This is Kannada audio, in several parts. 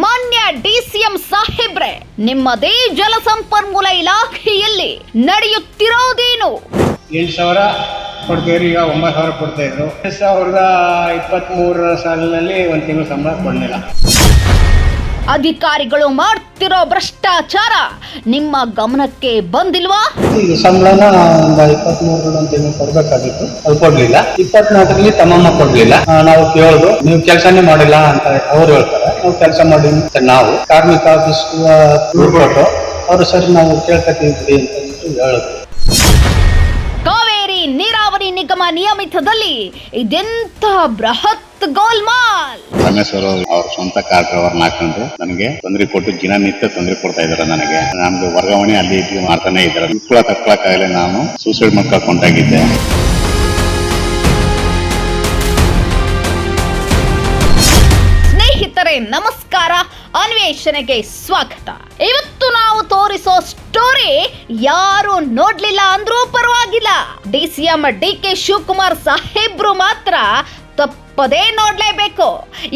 ಮಾನ್ಯ ಡಿಸಿಎಂ ಸಾಹೇಬ್ರೆ, ನಿಮ್ಮದೇ ಜಲಸಂಪನ್ಮೂಲ ಇಲಾಖೆಯಲ್ಲಿ ನಡೆಯುತ್ತಿರೋದೇನು? ಎಂಟು ಸಾವಿರ ಕೊಡ್ತೀವಿ ಈಗ ಒಂಬತ್ತು ಸಾವಿರ ಕೊಡ್ತಾ ಇದ್ರು. ಎರಡ್ ಸಾವಿರದ ಇಪ್ಪತ್ತ್ಮೂರರ ಸಾಲಿನಲ್ಲಿ ಒಂದು ತಿಂಗಳು ಸಂಬಳ ಕೊಡಲಿಲ್ಲ. ಅಧಿಕಾರಿಗಳು ಮಾಡ್ತಿರೋ ಭ್ರಷ್ಟಾಚಾರ ನಿಮ್ಮ ಗಮನಕ್ಕೆ ಬಂದಿಲ್ವಾ? ಈ ಸಂಬಳನ ಒಂದು ಇಪ್ಪತ್ಮೂರು ಕೊಡಬೇಕಾಗಿತ್ತು. ಅದು ಕೊಡ್ಲಿಲ್ಲ. ಇಪ್ಪತ್ನಾಲ್ಕರಲ್ಲಿ ತಮ್ಮಮ್ಮ ಕೊಡ್ಲಿಲ್ಲ. ನಾವು ಕೇಳೋದು ನೀವು ಕೆಲಸನೇ ಮಾಡಿಲ್ಲ ಅಂತ ಅವ್ರು ಹೇಳ್ತಾರೆ. ನಾವು ಕೆಲಸ ಮಾಡಿ ಅಂತ ನಾವು ಕಾರ್ಮಿಕ ಆಫೀಸ್ ಕೊಟ್ಟು ಅವರು ಸರಿ ನಾವು ಕೇಳ್ಕೊತೀವಿ ಬಿಡಿ ಅಂತ ಹೇಳೋದು. ಹೇಳಿದ್ರು ಕಾವೇರಿ ನೀರಾವರಿ ನಿಗಮ ನಿಯಮಿತದಲ್ಲಿ ಇದೆಂತ ಬೃಹತ್ ಗೋಲ್ಮಾಲ್? ಮಾಲ್ ಅವರು ಅವ್ರ ಸ್ವಂತ ಕಾರ್ ಡ್ರೈವರ್ನ ಹಾಕೊಂಡು ನನಗೆ ತೊಂದರೆ ಕೊಟ್ಟು ದಿನನಿತ್ಯ ತೊಂದರೆ ಕೊಡ್ತಾ ಇದ್ದಾರೆ ನನಗೆ. ನಮ್ದು ವರ್ಗಾವಣೆ ಅಲ್ಲಿ ಇಲ್ಲಿ ಮಾಡ್ತಾನೆ ಇದ್ದಾರೆ ಮಕ್ಕಳ ತಕ್ಕೊಳಕ್ಕಾಗಲೇ ನಾನು ಸೂಸೈಡ್ ಮಾಡ್ಕೊಂಡಾಗಿದ್ದೆ ಸ್ನೇಹಿತರೆ ನಮಸ್ಕಾರ. ಅನ್ವೇಷಣೆಗೆ ಸ್ವಾಗತ. ಇವತ್ತು ನಾವು ತೋರಿಸೋ ಸ್ಟೋರಿ ಯಾರು ನೋಡ್ಲಿಲ್ಲ ಅಂದ್ರೂ ಪರವಾಗಿಲ್ಲ. D C M D K Shivakumar ಸಾಹೇಬ್ರು ಮಾತ್ರ ತಪ್ಪದೇ ನೋಡ್ಲೇಬೇಕು.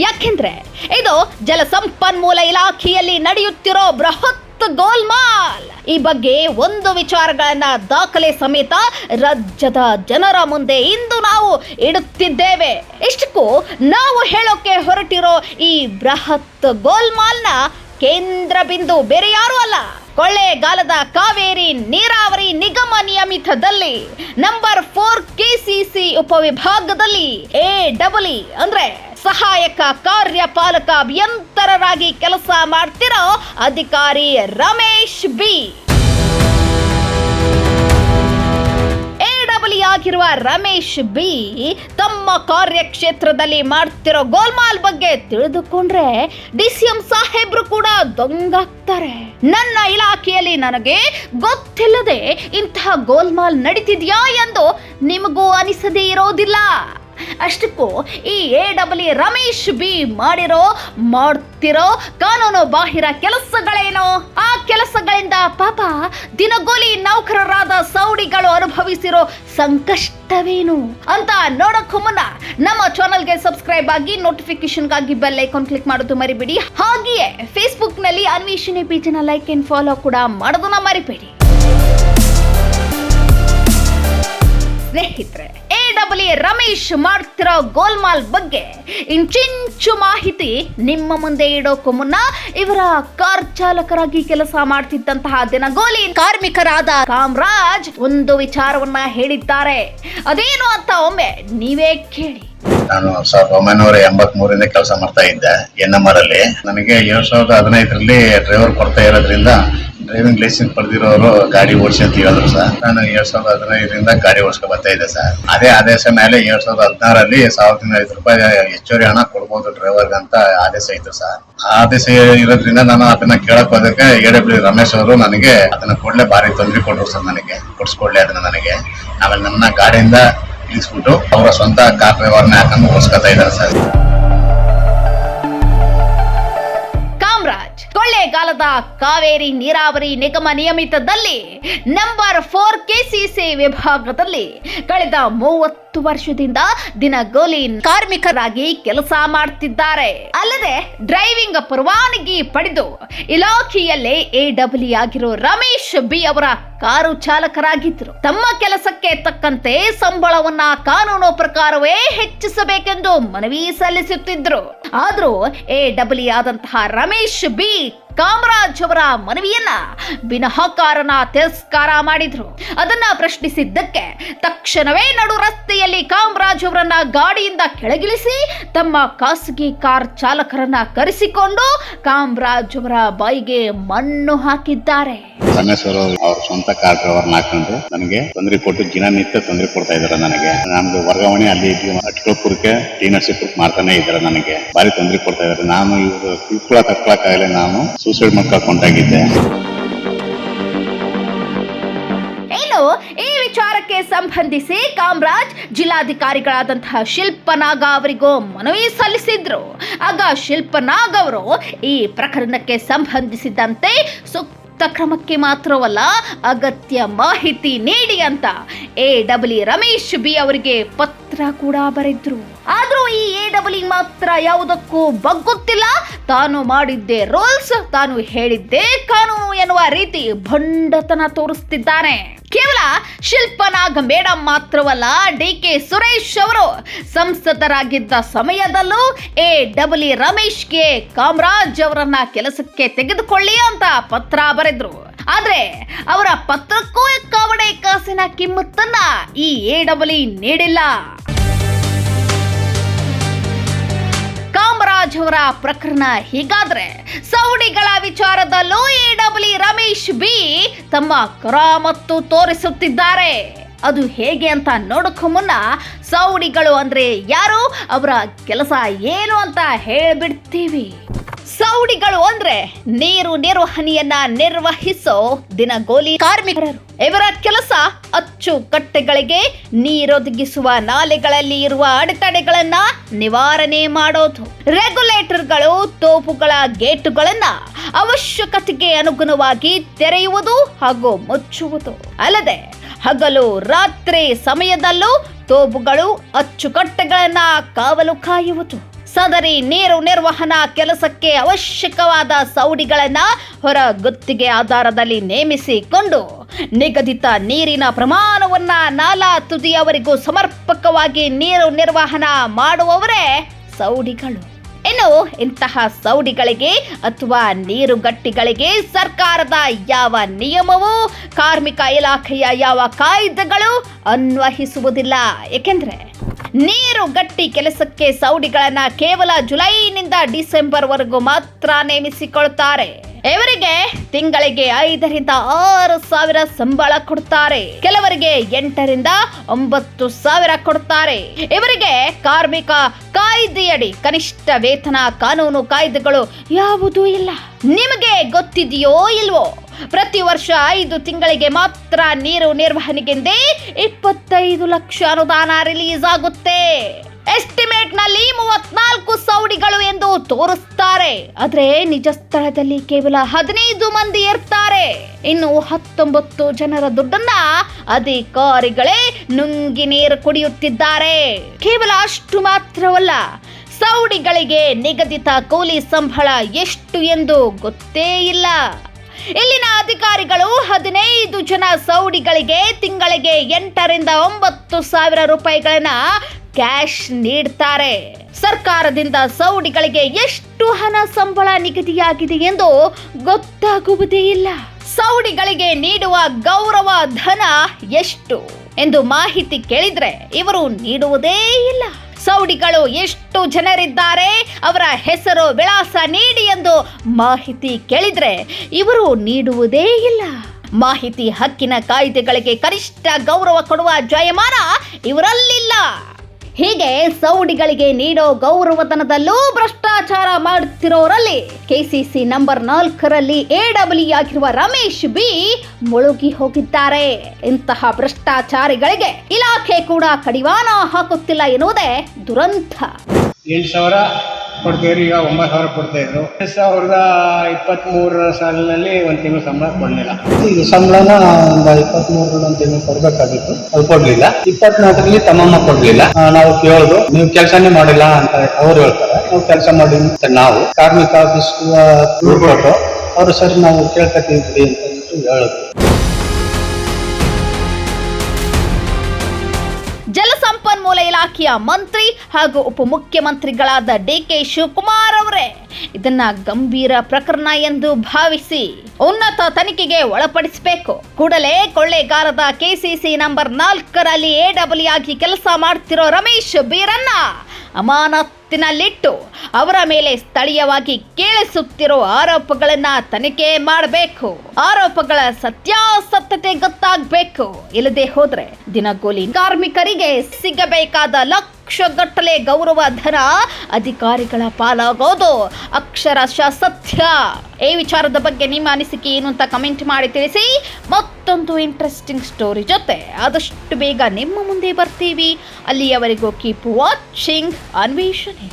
ಯಾಕೆಂದ್ರೆ ಇದು ಜಲಸಂಪನ್ಮೂಲ ಇಲಾಖೆಯಲ್ಲಿ ನಡೆಯುತ್ತಿರೋ ಬೃಹತ್ ಗೋಲ್ಮಾಲ್. ಈ ಬಗ್ಗೆ ಒಂದು ವಿಚಾರಗಳನ್ನ ದಾಖಲೆ ಸಮೇತ ರಾಜ್ಯದ ಜನರ ಮುಂದೆ ಇಂದು ನಾವು ಇಡುತ್ತಿದ್ದೇವೆ. ಇಷ್ಟಕ್ಕೂ ನಾವು ಹೇಳೋಕೆ ಹೊರಟಿರೋ ಈ ಬೃಹತ್ ಗೋಲ್ಮಾಲ್ನ ಕೇಂದ್ರ ಬಿಂದು ಬೇರೆ ಯಾರು ಅಲ್ಲ. ಕೊಳ್ಳೇಗಾಲದ ಕಾವೇರಿ ನೀರಾವರಿ ನಿಗಮ ನಿಯಮಿತದಲ್ಲಿ ನಂಬರ್ ಫೋರ್ ಕೆಸಿಸಿ ಉಪವಿಭಾಗದಲ್ಲಿ ಎ ಡಬಲ್ ಅಂದ್ರೆ ಸಹಾಯಕ ಕಾರ್ಯಪಾಲಕ ಅಭಿಯಂತರರಾಗಿ ಕೆಲಸ ಮಾಡ್ತಿರೋ ಅಧಿಕಾರಿ ರಮೇಶ್ ಬಿ. ಆಗಿರುವ ರಮೇಶ್ ಬಿ ತಮ್ಮ ಕಾರ್ಯಕ್ಷೇತ್ರದಲ್ಲಿ ಮಾಡ್ತಿರೋ ಗೋಲ್ಮಾಲ್ ಬಗ್ಗೆ ತಿಳಿದುಕೊಂಡ್ರೆ ಡಿ ಸಿ ಎಂ ಸಾಹೇಬ್ರು ಕೂಡ ದೊಂಗಾಗ್ತಾರೆ. ನನ್ನ ಇಲಾಖೆಯಲ್ಲಿ ನನಗೆ ಗೊತ್ತಿಲ್ಲದೆ ಇಂತಹ ಗೋಲ್ಮಾಲ್ ನಡೀತಿದ್ಯಾ ಎಂದು ನಿಮಗೂ ಅನಿಸದೇ ಇರೋದಿಲ್ಲ. ಅಷ್ಟಕ್ಕೂ ಈ ಎ ಡಬ್ಲ್ಯೂ ರಮೇಶ್ ಬಿ ಮಾಡಿರೋ, ಮಾಡ್ತಿರೋ ಕಾನೂನು ಬಾಹಿರ ಕೆಲಸಗಳೇನು? ಆ ಕೆಲಸಗಳಿಂದ ಪಾಪ ದಿನಗೂಲಿ ನೌಕರರಾದ ಸೌಡಿಗಳು ಅನುಭವಿಸಿರೋ ಸಂಕಷ್ಟವೇನು? ಅಂತ ನೋಡಕ್ಕೂ ಮುನ್ನ ನಮ್ಮ ಚಾನಲ್ಗೆ ಸಬ್ಸ್ಕ್ರೈಬ್ ಆಗಿ ನೋಟಿಫಿಕೇಶನ್ಗಾಗಿ ಬೆಲ್ ಐಕಾನ್ ಕ್ಲಿಕ್ ಮಾಡೋದು ಮರಿಬೇಡಿ. ಹಾಗೆಯೇ ಫೇಸ್ಬುಕ್ನಲ್ಲಿ ಅನ್ವೇಷಣೆ ಪೇಜನ್ನ ಲೈಕ್ ಅಂಡ್ ಫಾಲೋ ಕೂಡ ಮಾಡೋದನ್ನ ಮರಿಬೇಡಿ. ಸ್ನೇಹಿತರೆ ಡಬ್ಲ್ಯೂ ರಮೇಶ್ ಮಾಡ್ತಿರೋ ಗೋಲ್ಮಾಲ್ ಬಗ್ಗೆ ಇಂಚಿಂಚು ಮಾಹಿತಿ ನಿಮ್ಮ ಮುಂದೆ ಇಡೋಕು ಮುನ್ನ ಇವರ ಕಾರ್ ಚಾಲಕರಾಗಿ ಕೆಲಸ ಮಾಡ್ತಿದ್ದಂತಹ ದಿನಗೋಲಿ ಕಾರ್ಮಿಕರಾದ ಕಾಮರಾಜ್ ಒಂದು ವಿಚಾರವನ್ನ ಹೇಳಿದ್ದಾರೆ. ಅದೇನು ಅಂತ ಒಮ್ಮೆ ನೀವೇ ಕೇಳಿ. ನಾನು ಸಾವಿರದ ಒಂಬೈನೂರ ಎಂಬತ್ ಮೂರಿಂದ ಕೆಲಸ ಮಾಡ್ತಾ ಇದ್ದೆ ಎನ್ ಎಂ ಆರ್ ಅಲ್ಲಿ. ನನಗೆ ಎರಡ್ ಸಾವಿರದ ಹದಿನೈದರಲ್ಲಿ ಡ್ರೈವರ್ ಕೊಡ್ತಾ ಇರೋದ್ರಿಂದ ಡ್ರೈವಿಂಗ್ ಲೈಸೆನ್ಸ್ ಪಡೆದಿರೋರು ಗಾಡಿ ಓಡಿಸಿ ಅಂತ ಹೇಳಿದ್ರು ಸರ್. ನಾನು ಎರಡ್ ಸಾವಿರದ ಹದಿನೈದರಿಂದ ಗಾಡಿ ಓಡಿಸ್ಕೊ ಬರ್ತಾ ಇದ್ದೆ ಸರ್. ಅದೇ ಆದೇಶ ಮೇಲೆ ಎರಡ್ ಸಾವಿರದ ಹದಿನಾರಲ್ಲಿ ಸಾವಿರದ ಐದು ರೂಪಾಯಿ ಹೆಚ್ಚುವರಿ ಹಣ ಕೊಡ್ಬೋದು ಡ್ರೈವರ್ಗೆ ಅಂತ ಆದೇಶ ಇತ್ತು ಸರ್. ಆ ಆದೇಶ ಇರೋದ್ರಿಂದ ನಾನು ಅದನ್ನ ಕೇಳಕ್ ಹೋದಕ್ಕೆ ಎ ರಮೇಶ್ ಅವರು ನನಗೆ ಅದನ್ನ ಕೊಡ್ಲೆ ಭಾರಿ ತೊಂದರೆ ಕೊಟ್ರು ಸರ್ ನನಗೆ. ಕೊಡ್ಸ್ಕೊಡ್ಲಿ ಅದನ್ನ ನನಗೆ. ಆಮೇಲೆ ನನ್ನ ಗಾಡಿಯಿಂದ ಇಳಿಸ್ಬಿಟ್ಟು ಅವರ ಸ್ವಂತ ಕಾರ್ ಡ್ರೈವರ್ನ ಹಾಕೊಂಡು ಓಡಿಸ್ಕೊತಾ ಇದ್ದಾರೆ ಸರ್. ಕೊಳ್ಳೇಗಾಲದ ಕಾವೇರಿ ನೀರಾವರಿ ನಿಗಮ ನಿಯಮಿತದಲ್ಲಿ ನಂಬರ್ ಫೋರ್ ಕೆಸಿಸಿ ವಿಭಾಗದಲ್ಲಿ ಕಳೆದ ಮೂವತ್ತು ವರ್ಷದಿಂದ ದಿನಗೂಲಿ ಕಾರ್ಮಿಕರಾಗಿ ಕೆಲಸ ಮಾಡ್ತಿದ್ದಾರೆ. ಅಲ್ಲದೆ ಡ್ರೈವಿಂಗ್ ಪರವಾನಗಿ ಪಡೆದು ಇಲಾಖೆಯಲ್ಲೇ ಎ ಡಬ್ಲ್ಯೂ ಆಗಿರೋ ರಮೇಶ್ ಬಿ ಅವರ ಕಾರು ಚಾಲಕರಾಗಿದ್ದರು. ತಮ್ಮ ಕೆಲಸಕ್ಕೆ ತಕ್ಕಂತೆ ಸಂಬಳವನ್ನ ಕಾನೂನು ಪ್ರಕಾರವೇ ಹೆಚ್ಚಿಸಬೇಕೆಂದು ಮನವಿ ಸಲ್ಲಿಸುತ್ತಿದ್ದರು. ಆದರೂ ಎ ಡಬ್ಲ್ಯೂ ಆದಂತಹ ರಮೇಶ್ ಬಿ. ಕಾಮರಾಜ್ ಅವರ ಮನವಿಯನ್ನ ವಿನಹಕಾರನ ತಿರಸ್ಕಾರ ಮಾಡಿದ್ರು. ಅದನ್ನ ಪ್ರಶ್ನಿಸಿದ್ದಕ್ಕೆ ತಕ್ಷಣವೇ ನಡು ರಸ್ತೆಯಲ್ಲಿ ಕಾಮರಾಜ್ ಅವರನ್ನ ಗಾಡಿಯಿಂದ ಕೆಳಗಿಳಿಸಿ ತಮ್ಮ ಖಾಸಗಿ ಕಾರ್ ಚಾಲಕರನ್ನ ಕರೆಸಿಕೊಂಡು ಕಾಮರಾಜ್ ಅವರ ಬಾಯಿಗೆ ಮಣ್ಣು ಹಾಕಿದ್ದಾರೆ. ರಮೇಶ್ ಅವರು ಸ್ವಂತ ಕಾರ್ ಡ್ರೈವರ್ನ ಹಾಕೊಂಡು ನನಗೆ ತೊಂದರೆ ಕೊಟ್ಟು ದಿನನಿತ್ಯ ತೊಂದರೆ ಕೊಡ್ತಾ ಇದಾರೆ ನನಗೆ. ನಮ್ದು ವರ್ಗಾವಣೆ ಅಲ್ಲಿ ಅಟ್ಕಲ್ಪುರಕ್ಕೆ ಟಿ ಮಾಡ್ತಾನೆ ಇದ್ದಾರೆ ನನಗೆ. ಭಾರಿ ತೊಂದರೆ ಕೊಡ್ತಾ ಇದ್ದಾರೆ ನಾನು ಇವರು ತಿಳ್ಕೊಳಕ್ ನಾನು ಸೂಸೈಡ್ ಮಾಡ್ಕೊಂಡಾಗಿದ್ದೆ ಇನ್ನು ಈ ವಿಚಾರಕ್ಕೆ ಸಂಬಂಧಿಸಿ ಕಾಮರಾಜ್ ಜಿಲ್ಲಾಧಿಕಾರಿಗಳಾದಂತಹ ಶಿಲ್ಪನಾಗ ಅವರಿಗೂ ಮನವಿ ಸಲ್ಲಿಸಿದ್ರು. ಆಗ ಶಿಲ್ಪನಾಗ್ ಅವರು ಈ ಪ್ರಕರಣಕ್ಕೆ ಸಂಬಂಧಿಸಿದಂತೆ ಸೂಕ್ತ ಕ್ರಮಕ್ಕೆ ಮಾತ್ರವಲ್ಲ ಅಗತ್ಯ ಮಾಹಿತಿ ನೀಡಿ ಅಂತ. ಎ ಡಬ್ಲ್ಯೂ ರಮೇಶ್ ಬಿ ಅವರಿಗೆ ಪತ್ರ ಕೂಡ ಬರೆದ್ರು. ಆದರೂ ಈ ಎ ಡಬ್ಲ್ಯೂ ಮಾತ್ರ ಯಾವುದಕ್ಕೂ ಬಗ್ಗುತ್ತಿಲ್ಲ. ತಾನು ಮಾಡಿದ್ದೆ ರೋಲ್ಸ್ ತಾನು ಹೇಳಿದ್ದೇ ಕಾನೂನು ಎನ್ನುವ ರೀತಿ ಭಂಡತನ ತೋರಿಸ್ತಿದ್ದಾನೆ. ಕೇವಲ ಶಿಲ್ಪನಾಗ್ ಮೇಡಮ್ ಮಾತ್ರವಲ್ಲ ಡಿ ಕೆ ಸುರೇಶ್ ಅವರು ಸಂಸದರಾಗಿದ್ದ ಸಮಯದಲ್ಲೂ ಎ ರಮೇಶ್ ಕೆ ಕಾಮರಾಜ್ ಅವರನ್ನ ಕೆಲಸಕ್ಕೆ ತೆಗೆದುಕೊಳ್ಳಿ ಅಂತ ಪತ್ರ ಬರೆದ್ರು. ಆದ್ರೆ ಅವರ ಪತ್ರಕ್ಕೂ ಕಾವಡೆ ಕಾಸಿನ ಕಿಮ್ಮತ್ತನ್ನ ಈ ಎ ಡಬ್ಲ್ಯೂ ನೀಡಿಲ್ಲ. ಅವರ ಪ್ರಕರಣ ಹೀಗಾದ್ರೆ ಸೌಡಿಗಳ ವಿಚಾರದಲ್ಲೂ ಎ ಡಬ್ಲ್ಯೂ ರಮೇಶ್ ಬಿ ತಮ್ಮ ಕರಾಮತ್ತು ತೋರಿಸುತ್ತಿದ್ದಾರೆ. ಅದು ಹೇಗೆ ಅಂತ ನೋಡಕ್ಕೂ ಮುನ್ನ ಸೌಡಿಗಳು ಅಂದ್ರೆ ಯಾರು? ಅವರ ಕೆಲಸ ಏನು ಅಂತ ಹೇಳ್ಬಿಡ್ತೀವಿ. ಸೌಡಿಗಳು ಅಂದ್ರೆ ನೀರು ನಿರ್ವಹಣೆಯನ್ನ ನಿರ್ವಹಿಸೋ ದಿನಗೋಲಿ ಕಾರ್ಮಿಕರು. ಇವರ ಕೆಲಸ ಅಚ್ಚು ಕಟ್ಟೆಗಳಿಗೆ ನೀರೊದಗಿಸುವ ನಾಲೆಗಳಲ್ಲಿ ಇರುವ ಅಡೆತಡೆಗಳನ್ನ ನಿವಾರಣೆ ಮಾಡೋದು. ರೆಗ್ಯುಲೇಟರ್ಗಳು ತೋಪುಗಳ ಗೇಟುಗಳನ್ನ ಅವಶ್ಯಕತೆಗೆ ಅನುಗುಣವಾಗಿ ತೆರೆಯುವುದು ಹಾಗೂ ಮುಚ್ಚುವುದು. ಅಲ್ಲದೆ ಹಗಲು ರಾತ್ರಿ ಸಮಯದಲ್ಲೂ ತೋಪುಗಳು ಅಚ್ಚುಕಟ್ಟೆಗಳನ್ನ ಕಾವಲು ಕಾಯುವುದು. ಸದರಿ ನೀರು ನಿರ್ವಹಣಾ ಕೆಲಸಕ್ಕೆ ಅವಶ್ಯಕವಾದ ಸೌಡಿಗಳನ್ನು ಹೊರ ಗುತ್ತಿಗೆ ಆಧಾರದಲ್ಲಿ ನೇಮಿಸಿಕೊಂಡು ನಿಗದಿತ ನೀರಿನ ಪ್ರಮಾಣವನ್ನ ನಾಲಾ ತುದಿಯವರಿಗೂ ಸಮರ್ಪಕವಾಗಿ ನೀರು ನಿರ್ವಹಣಾ ಮಾಡುವವರೇ ಸೌಡಿಗಳು. ಇನ್ನು ಇಂತಹ ಸೌಡಿಗಳಿಗೆ ಅಥವಾ ನೀರುಗಟ್ಟಿಗಳಿಗೆ ಸರ್ಕಾರದ ಯಾವ ನಿಯಮವೂ ಕಾರ್ಮಿಕ ಇಲಾಖೆಯ ಯಾವ ಕಾಯ್ದೆಗಳು ಅನ್ವಯಿಸುವುದಿಲ್ಲ ಏಕೆಂದ್ರೆ ನೀರು ಗಟ್ಟಿ ಕೆಲಸಕ್ಕೆ ಸೌಡಿಗಳನ್ನ ಕೇವಲ ಜುಲೈನಿಂದ ಡಿಸೆಂಬರ್ವರೆಗೂ ಮಾತ್ರ ನೇಮಿಸಿಕೊಳ್ತಾರೆ. ಇವರಿಗೆ ತಿಂಗಳಿಗೆ ಐದರಿಂದ ಆರು ಸಾವಿರ ಸಂಬಳ ಕೊಡ್ತಾರೆ. ಕೆಲವರಿಗೆ ಎಂಟರಿಂದ ಒಂಬತ್ತು ಸಾವಿರ ಕೊಡ್ತಾರೆ. ಇವರಿಗೆ ಕಾರ್ಮಿಕ ಕಾಯ್ದೆಯಡಿ ಕನಿಷ್ಠ ವೇತನ ಕಾನೂನು ಕಾಯ್ದೆಗಳು ಯಾವುದೂ ಇಲ್ಲ. ನಿಮಗೆ ಗೊತ್ತಿದೆಯೋ ಇಲ್ವೋ? ಪ್ರತಿ ವರ್ಷ ಐದು ತಿಂಗಳಿಗೆ ಮಾತ್ರ ನೀರು ನಿರ್ವಹಣೆಗೆಂದೇ ಇಪ್ಪತ್ತೈದು ಲಕ್ಷ ಅನುದಾನ ರಿಲೀಸ್ ಆಗುತ್ತೆ ಎಸ್ಟಿಮೇಟ್ನಲ್ಲಿ ಮೂವತ್ನಾಲ್ಕು ಸೌಡಿಗಳು ಎಂದು ತೋರಿಸ್ತಾರೆ. ಆದ್ರೆ ನಿಜ ಸ್ಥಳದಲ್ಲಿ ಕೇವಲ ಹದಿನೈದು ಮಂದಿ ಇರ್ತಾರೆ. ಇನ್ನು ಹತ್ತೊಂಬತ್ತು ಜನರ ದುಡ್ಡನ್ನ ಅಧಿಕಾರಿಗಳೇ ನುಂಗಿ ನೀರು ಕುಡಿಯುತ್ತಿದ್ದಾರೆ. ಕೇವಲ ಅಷ್ಟು ಮಾತ್ರವಲ್ಲ, ಸೌಡಿಗಳಿಗೆ ನಿಗದಿತ ಕೂಲಿ ಸಂಬಳ ಎಷ್ಟು ಎಂದು ಗೊತ್ತೇ ಇಲ್ಲ. ಇಲ್ಲಿನ ಅಧಿಕಾರಿಗಳು ಹದಿನೈದು ಜನ ಸೌಡಿಗಳಿಗೆ ತಿಂಗಳಿಗೆ ಎಂಟರಿಂದ ಒಂಬತ್ತು ಸಾವಿರ ರೂಪಾಯಿಗಳನ್ನ ಕ್ಯಾಶ್ ನೀಡ್ತಾರೆ. ಸರ್ಕಾರದಿಂದ ಸೌಡಿಗಳಿಗೆ ಎಷ್ಟು ಹಣ ಸಂಬಳ ನಿಗದಿಯಾಗಿದೆ ಎಂದು ಗೊತ್ತಾಗುವುದೇ ಇಲ್ಲ. ಸೌಡಿಗಳಿಗೆ ನೀಡುವ ಗೌರವ ಧನ ಎಷ್ಟು ಎಂದು ಮಾಹಿತಿ ಕೇಳಿದ್ರೆ ಇವರು ನೀಡುವುದೇ ಇಲ್ಲ. ಸೌಡಿಗಳು ಎಷ್ಟು ಜನರಿದ್ದಾರೆ, ಅವರ ಹೆಸರು ವಿಳಾಸ ನೀಡಿ ಎಂದು ಮಾಹಿತಿ ಕೇಳಿದ್ರೆ ಇವರು ನೀಡುವುದೇ ಇಲ್ಲ. ಮಾಹಿತಿ ಹಕ್ಕಿನ ಕಾಯ್ದೆಗಳಿಗೆ ಕನಿಷ್ಠ ಗೌರವ ಕೊಡುವ ಜಯಮಾನ ಇವರಲ್ಲಿಲ್ಲ. ಹೀಗೆ ಸೌಡಿಗಳಿಗೆ ನೀಡೋ ಗೌರವತನದಲ್ಲೂ ಭ್ರಷ್ಟಾಚಾರ ಮಾಡುತ್ತಿರೋರಲ್ಲಿ ಕೆಸಿಸಿ ನಂಬರ್ ನಾಲ್ಕರಲ್ಲಿ ಎ ಡಬ್ಲ್ಯೂ ಆಗಿರುವ ರಮೇಶ್ ಬಿ ಮುಳುಗಿ ಹೋಗಿದ್ದಾರೆ. ಇಂತಹ ಭ್ರಷ್ಟಾಚಾರಿಗಳಿಗೆ ಇಲಾಖೆ ಕೂಡ ಕಡಿವಾಣ ಹಾಕುತ್ತಿಲ್ಲ ಎನ್ನುವುದೇ ದುರಂತ. ಕೊಡ್ತಿದ್ರು ಈಗ ಒಂಬತ್ತು ಸಾವಿರ ಕೊಡ್ತಾ ಇದ್ರು ಎರಡು ಸಾವಿರದ ಇಪ್ಪತ್ತ್ಮೂರರ ಸಾಲಿನಲ್ಲಿ ಒಂದು ತಿಂಗಳು ಸಂಬಳ ಕೊಡಲಿಲ್ಲ. ಈಗ ಸಂಬಳನ ಒಂದು ಇಪ್ಪತ್ಮೂರು ಒಂದು ತಿಂಗಳು ಕೊಡ್ಬೇಕಾಗಿತ್ತು. ಅದು ಕೊಡ್ಲಿಲ್ಲ. ಇಪ್ಪತ್ನಾಲ್ಕರಲ್ಲಿ ತಮ್ಮಮ್ಮ ಕೊಡ್ಲಿಲ್ಲ. ನಾವು ಕೇಳೋದು, ನೀವು ಕೆಲಸನೇ ಮಾಡಿಲ್ಲ ಅಂತ ಅವ್ರು ಹೇಳ್ತಾರೆ. ನಾವು ಕೆಲಸ ಮಾಡಿ ಅಂತ ನಾವು ಕಾರ್ಮಿಕ ಆಫೀಸ್ ಕೊಟ್ಟು, ಅವರು ಸರಿ, ನಾವು ಕೇಳ್ಕತ್ತೀವಿ ಬಿಡಿ ಅಂತ ಹೇಳಿದ್ರು ಇಲಾಖೆಯ ಮಂತ್ರಿ ಹಾಗೂ ಉಪಮುಖ್ಯಮಂತ್ರಿಗಳಾದ ಡಿ ಕೆ ಶಿವಕುಮಾರ್ ಅವರೇ. ಇದನ್ನ ಗಂಭೀರ ಪ್ರಕರಣ ಎಂದು ಭಾವಿಸಿ ಉನ್ನತ ತನಿಖೆಗೆ ಒಳಪಡಿಸಬೇಕು. ಕೂಡಲೇ ಕೊಳ್ಳೇಗಾರದ ಕೆಸಿಸಿ ನಂಬರ್ ನಾಲ್ಕರಲ್ಲಿ ಎ ಡಬ್ಲ್ಯೂ ಆಗಿ ಕೆಲಸ ಮಾಡ್ತಿರೋ ರಮೇಶ್ ಬೀರನ್ನ ಅಮಾನತ್ತಿನಲ್ಲಿಟ್ಟು ಅವರ ಮೇಲೆ ಸ್ಥಳೀಯವಾಗಿ ಕೇಳಿಸುತ್ತಿರುವ ಆರೋಪಗಳನ್ನ ತನಿಖೆ ಮಾಡಬೇಕು. ಆರೋಪಗಳ ಸತ್ಯಾಸತ್ಯತೆ ಗೊತ್ತಾಗಬೇಕು. ಇಲ್ಲದೆ ಹೋದ್ರೆ ದಿನಗೂಲಿ ಕಾರ್ಮಿಕರಿಗೆ ಸಿಗಬೇಕಾದ ಲಕ್ಷಗಟ್ಟಲೆ ಗೌರವ, ಧನ, ಅಧಿಕಾರಿಗಳ ಪಾಲಾಗೋದು. ಅಕ್ಷರಶಃ ಸತ್ಯ. ಈ ವಿಚಾರದ ಬಗ್ಗೆ ನಿಮ್ಮ ಅನಿಸಿಕೆ ಏನು ಅಂತ ಕಮೆಂಟ್ ಮಾಡಿ ತಿಳಿಸಿ. ಮತ್ತೊಂದು ಇಂಟ್ರೆಸ್ಟಿಂಗ್ ಸ್ಟೋರಿ ಜೊತೆ. ಆದಷ್ಟು ಬೇಗ ನಿಮ್ಮ ಮುಂದೆ ಬರ್ತೀವಿ. ಅಲ್ಲಿಯವರೆಗೂ ಕೀಪ್ ವಾಚಿಂಗ್ ಅನ್ವೇಷಣೆ.